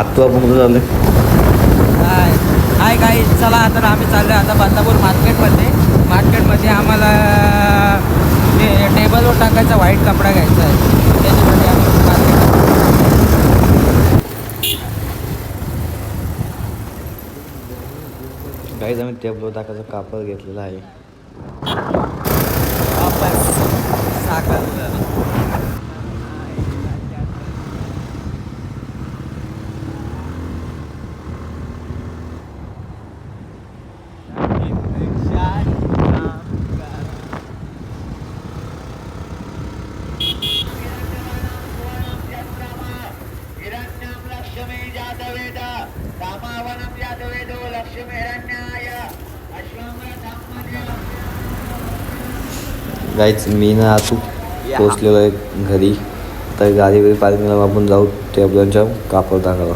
आत्ता आपण कुठं चालले हाय हाय काही चला तर आम्ही चाललो आता बंदापूर मार्केटमध्ये. मार्केटमध्ये आम्हाला ते टेबलवर टाकायचा व्हाईट कपडा घ्यायचा आहे. त्याच्यासाठी आम्ही मार्केट काहीच आम्ही टेबल टाकायचा कापड घेतलेला आहे. साखर. गाईच मी ना आतू पोचलेलो आहे घरी. तर गाडी वगैरे पार्किंगला आपण जाऊ टेबलांच्या कापड टाकायला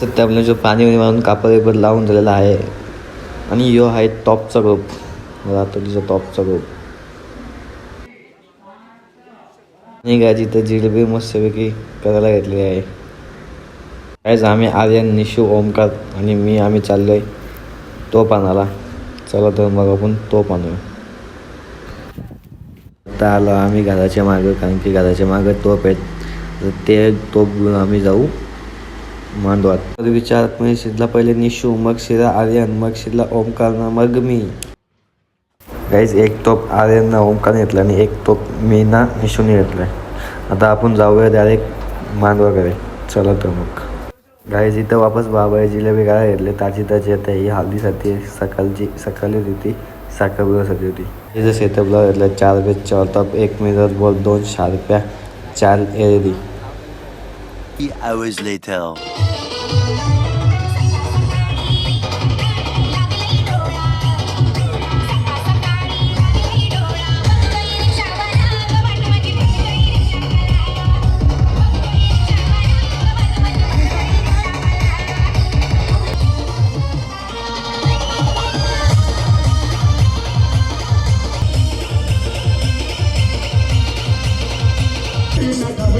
तर टेबलांच्या पाणी मारून कापड वगैरे लावून झालेला आहे. आणि यो आहे टॉपचा ग्रुप रात्रीचा टॉपचा ग्रुप आणि गाजी तर जिलेबी मस्तपैकी करायला घेतलेली आहे. काहीच आम्ही आर्यन निशू ओमकार आणि मी आम्ही चाललोय तोप आणायला. चला तर मग आपण तोप आणूया. आता आलो आम्ही घराच्या मागं कारण की घराच्या मागं तोप आहेत. तर ते तोप घेऊन आम्ही जाऊ मांडवात. तर विचार पण शिरला पहिले निशू मग शिरा आर्यन मग शिरला ओमकारनं मग मी. गाईज एक तोप आर्यननं ओमकारने घेतला आणि एक तोप मी ना निशूने घेतला आता आपण जाऊया डायरेक्ट मांडवाकडे चला तर मग. गाईज इथं वापस बाबा जिलेबी काय घेतले ताजी ताजी आता ही हल्दीसाठी सकाळची सकाळी होती साखरपुड्यासाठी होती. हे जर सेटअपला घेतलं चार बेस चार टॉप एक मिरर बॉल दोन शार्प्या चार एल